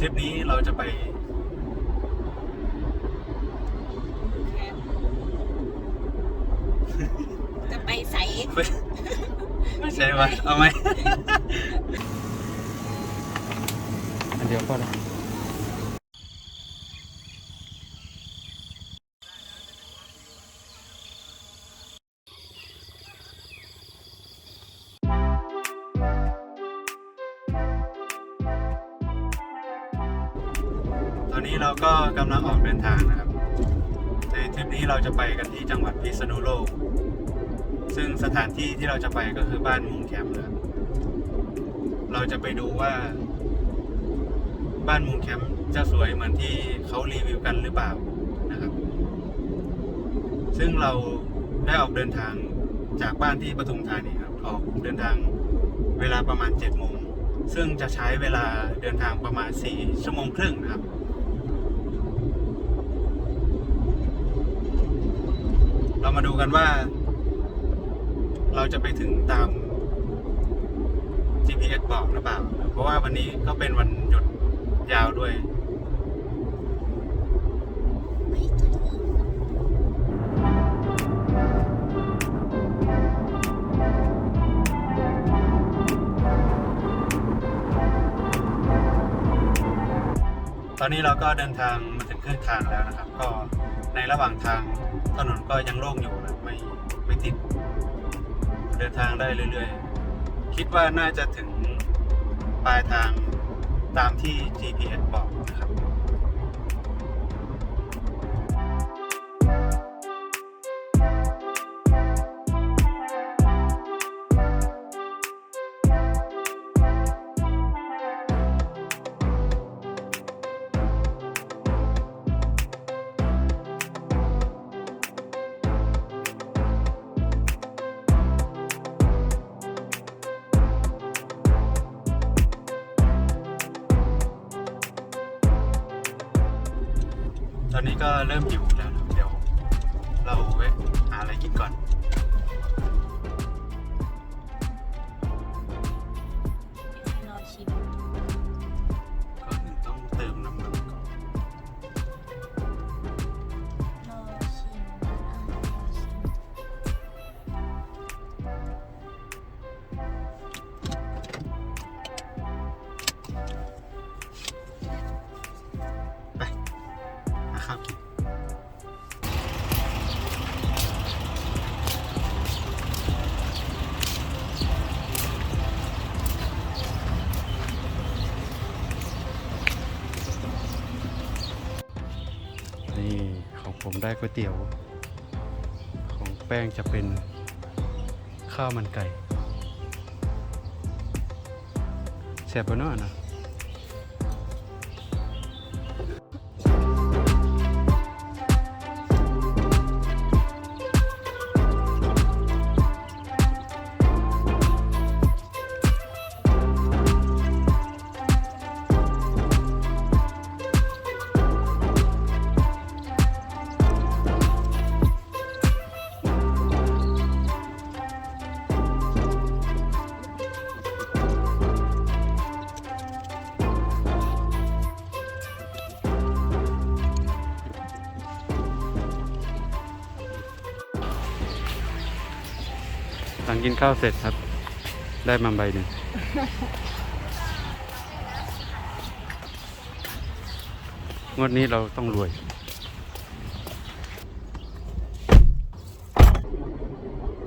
ทริปนี้เราจะไปจะไปใส่ไม่ใช่วะเอาไหมอันเดียวพอแล้ว ก็กำลังออกเดินทางนะครับในทริปนี้เราจะไปกันที่จังหวัดพิษณุโลก ซึ่งสถานที่ที่เราจะไปก็คือบ้านมุงแคมป์นะครับเราจะไปดูว่า บ้านมุงแคมป์จะสวยเหมือนที่เขารีวิวกันหรือเปล่านะครับ ซึ่งเราได้ออกเดินทางจากบ้านที่ปทุมธานีครับออกเดินทางเวลาประมาณ7จ็ดโมงซึ่งจะใช้เวลาเดินทางประมาณ 4 ชั่วโมงครึ่งนะครับ เรามาดูกันว่า เราจะไปถึงตาม GPS บอกหรือเปล่า เพราะว่าวันนี้ก็เป็นวันหยุดยาวด้วย ตอนนี้เราก็เดินทางมาถึงครึ่งทางแล้วนะครับ ก็ในระหว่างทาง ถนนก็ยังโล่งอยู่นะไม่ไม่ติด เดินทางได้เรื่อยๆ คิดว่าน่าจะถึงปลายทางตามที่ GPS บอกนะครับ อนนี้ก็เริ่มหิวแล้ว เดี๋ยวเราแวะหาอะไรกินก่อน ได้ก๋วยเตี๋ยว ของแป้งจะเป็นข้าวมันไก่แซ่บปะเนาะนะ หลังกินข้าวเสร็จครับ ได้มาใบหนึ่งงวดนี้เราต้องรวย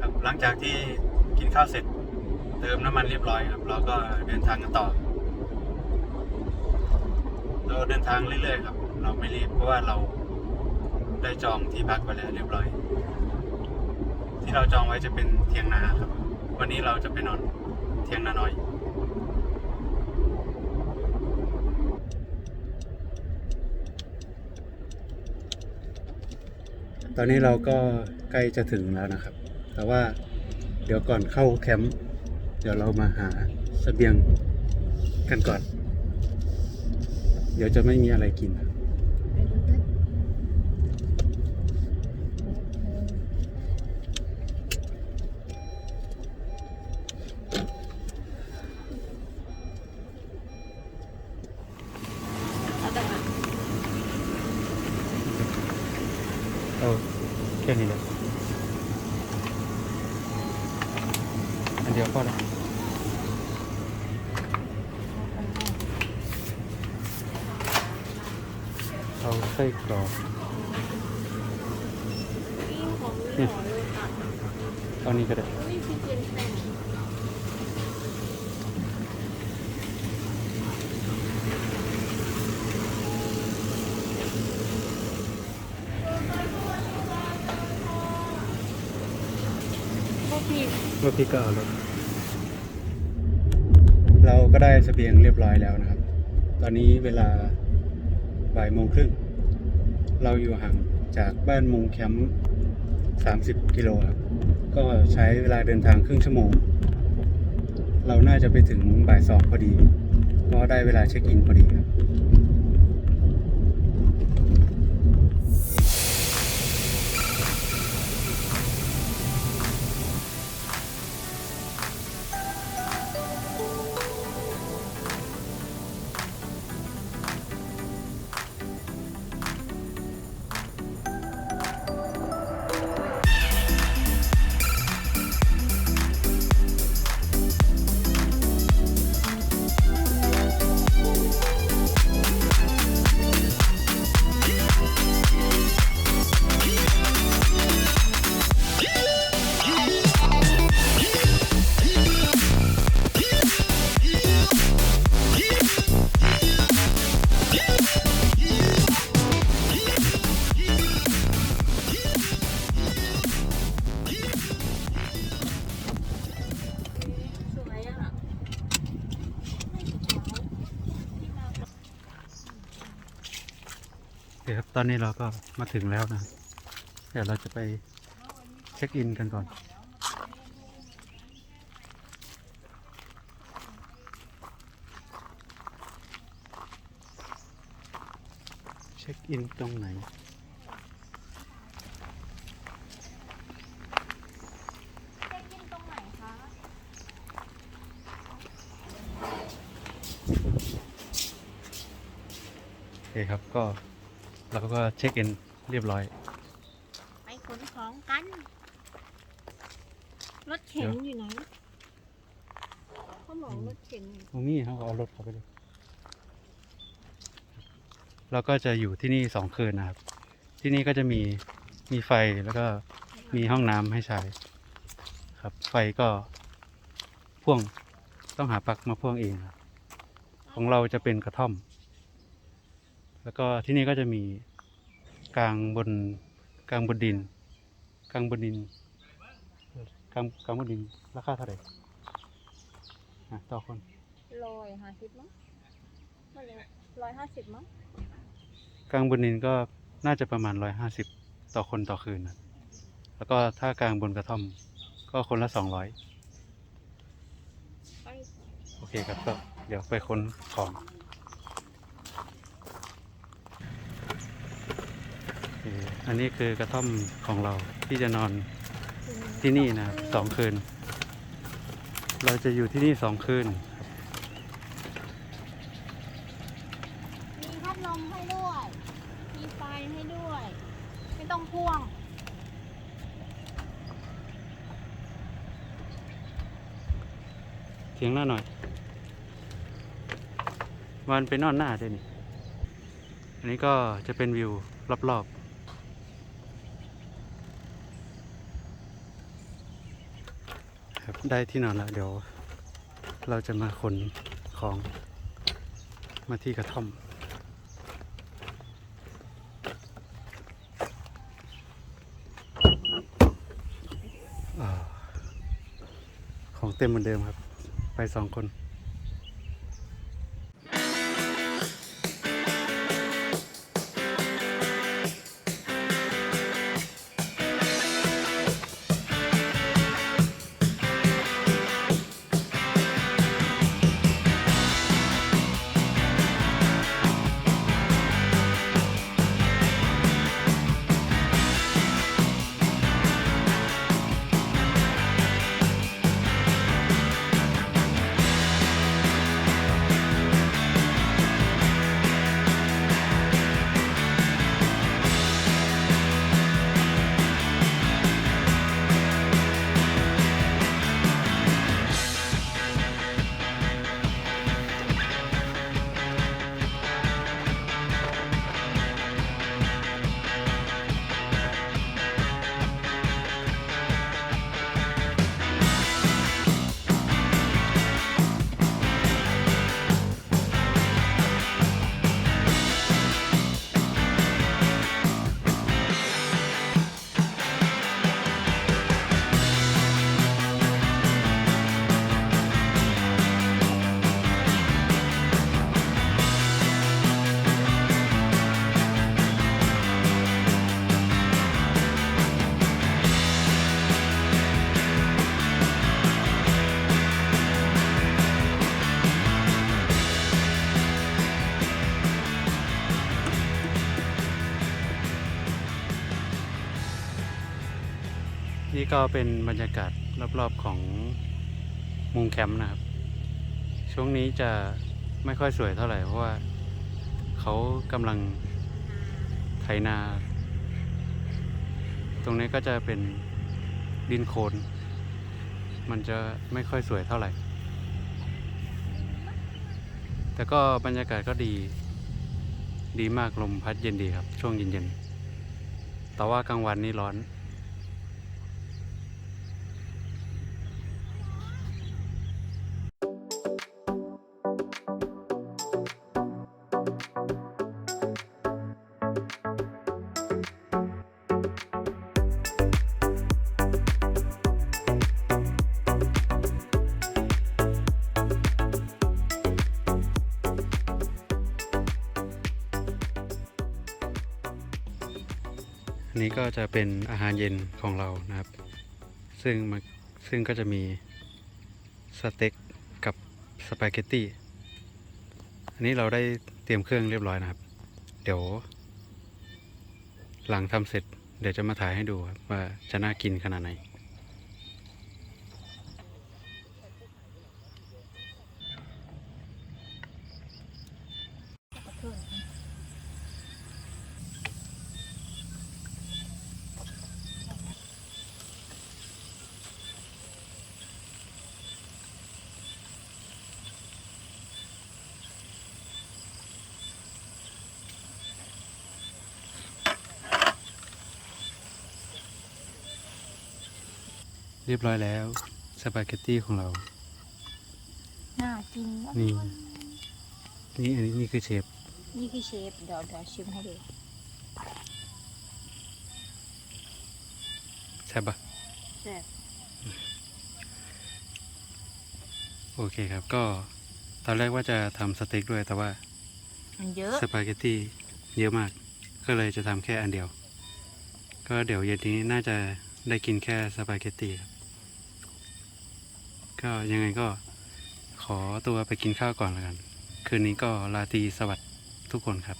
ครับหลังจากที่กินข้าวเสร็จ เติมน้ำมันเรียบร้อยครับ เราก็เดินทางกันต่อ เราเดินทางเรื่อยๆครับ เราไม่รีบเพราะว่าเราได้จองที่พักไปแล้วเรียบร้อย ที่เราจองไว้จะเป็นเทียงนาครับ วันนี้เราจะไปนอนเทียงนาน้อย ตอนนี้เราก็ใกล้จะถึงแล้วนะครับ แต่ว่าเดี๋ยวก่อนเข้าแคมป์เดี๋ยวเรามาหาเสบียงกันก่อน เดี๋ยวจะไม่มีอะไรกินไปดูนะ เอาแค่นี้เลยอันเดียวก็แล้วเอาไส้ กรอกยิ่งของนี่หอเลยเอานี้ก็ได้นี่คือเจนแปนพวกพี่เมื่อพี่ก็เอารถเราก็ได้เสบียงเรียบร้อยแล้วนะครับ ตอนนี้เวลาบ่ายโมงครึ่ง เราอยู่ห่างจากบ้านมุงแคมป์30 กิโลครับ ก็ใช้เวลาเดินทางครึ่งชั่วโมง เราน่าจะไปถึงบ่ายสองพอดี ก็ได้เวลาเช็คอินพอดีครับ คครับ ตอนนี้เราก็มาถึงแล้วนะ เดี๋ยวเราจะไปเช็คอินกันก่อน เช็คอินตรงไหนเช็คอินตรงไหนคะ โอเคครับก็ เราก็เช็คอินเรียบร้อย ไปขนของกัน รถเข็นอยู่ไหนเขาบอกรถเข็นอยู่ตรงนี้เขาก็เอารถเขาไปเลยเราก็จะอยู่ที่นี่สองคืนนะครับ ที่นี่ก็จะมีมีไฟแล้วก็มีห้องน้ำให้ใช้ ครับ ไฟก็พ่วงต้องหาปลั๊กมาพ่วงเองครับของเราจะเป็นกระท่อม แล้วก็ที่นี่ก็จะมีกลางบนกลางบนดินกลางบนดินกลางกลางบนดินราคาเท่าไหร่อะต่อคนร้อยห้าสิบมั้งไม่เลยร้อยห้าสิบมั้งกลางบนดินก็น่าจะประมาณร้อยห้าสิบต่อคนต่อคืนนะแล้วก็ถ้ากลางบนกระท่อมก็คนละสองร้อยไปโอเคครับก็เดี๋ยวไปค้นของ อเคอันนี้คือกระท่อมของเราที่จะนอนที่นี่นะครับสองคืน เราจะอยู่ที่นี่สองคืน มีพัดลมให้ด้วย มีไฟให้ด้วย ไม่ต้องพ่วงเทียงหน้าหน่อย วันไปนอนหน้าด้วยนี่ อันนี้ก็จะเป็นวิวรอบๆครับ ได้ที่นอนแล้วเดี๋ยว เราจะมาขนของมาที่กระท่อม ของเต็มเหมือนเดิมครับ ไปสองคน ก็เป็นบรรยากาศรอบๆของมุงแคมป์นะครับ ช่วงนี้จะไม่ค่อยสวยเท่าไหร่เพราะว่าเขากำลังไถนา ตรงนี้ก็จะเป็นดินโคลนมันจะไม่ค่อยสวยเท่าไหร่ แต่ก็บรรยากาศก็ดี ดีมากลมพัดเย็นดีครับ ช่วงเย็นๆ แต่ว่ากลางวันนี่ร้อน นนี้ก็จะเป็นอาหารเย็นของเรานะครับ ซึ่งมันซึ่งก็จะมีสเต็กกับสปาเกตตี้อันนี้เราได้เตรียมเครื่องเรียบร้อยนะครับ เดี๋ยว หลังทำเสร็จเดี๋ยวจะมาถ่ายให้ดูครับว่าจะน่ากินขนาดไหน เรียบร้อยแล้วสปาเกตตี้ของเรา น่ากินมากนี่ นี่อันนี้นี่คือเชฟนี่คือเชฟ เดี๋ยวเดี๋ยวชิมให้ดูใช่ปะแซ่บโอเคครับ ก็ตอนแรกว่าจะทำสเต็กด้วยแต่ว่ามันเยอะสปาเกตตี้เยอะมาก ก็เลยจะทำแค่อันเดียว ก็เดี๋ยวเย็นนี้น่าจะได้กินแค่สปาเกตตี้ครับ ก็ยังไงก็ขอตัวไปกินข้าวก่อนแล้วกัน คืนนี้ก็ลาตรีสวัสดิ์ทุกคนครับ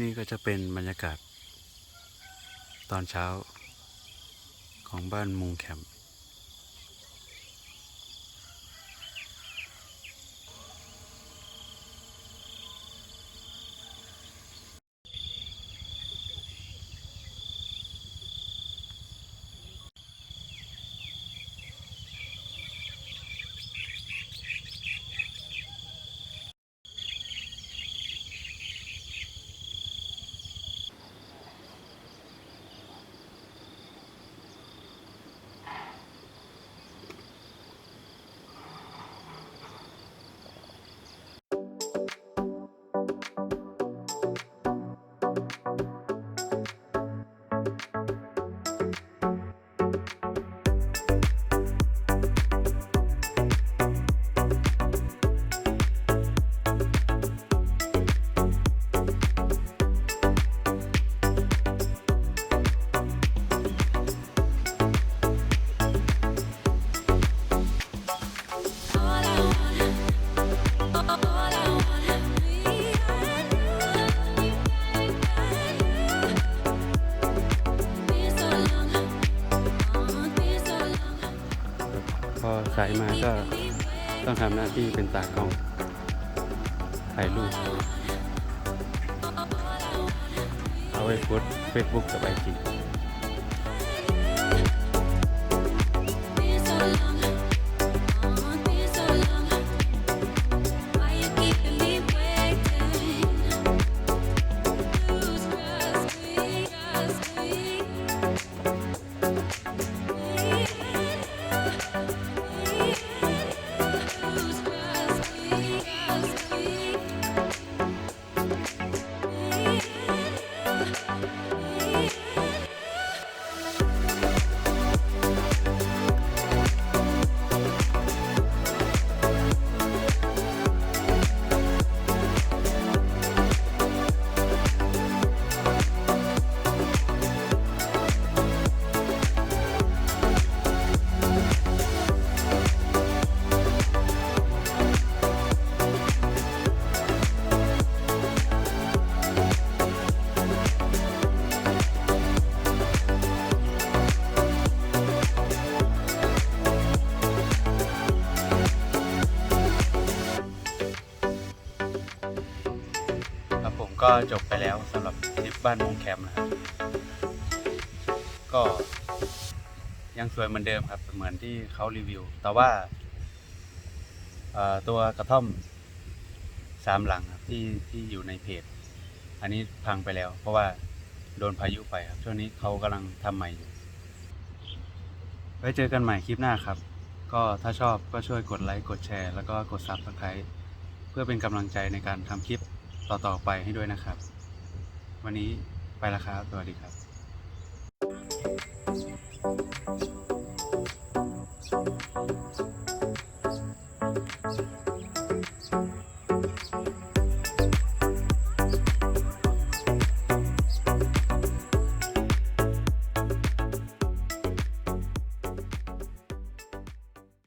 นี่ก็จะเป็นบรรยากาศ ตอนเช้าของบ้านมุงแคมป์ ก็ต้องทำหน้าที่เป็นตากล้องถ่ายรูปเอาไว้โพสเฟซบุ๊กกับไอจี ก็จบไปแล้วสำหรับทริปบ้านมงแคมป์นะครับก็ยังสวยเหมือนเดิมครับ เหมือนที่เขารีวิว แต่ว่าตัวกระท่อมสามหลังครับที่ที่อยู่ในเพจ อันนี้พังไปแล้ว เพราะว่าโดนพายุไปครับ ช่วงนี้เขากำลังทำใหม่อยู่ ไว้เจอกันใหม่คลิปหน้าครับ ก็ถ้าชอบก็ช่วยกดไลค์ กดแชร์ แล้วก็กด Subscribe เพื่อเป็นกำลังใจในการทำคลิป ต่อๆไปให้ด้วยนะครับ วันนี้ไปแล้วครับ สวัสดีครับ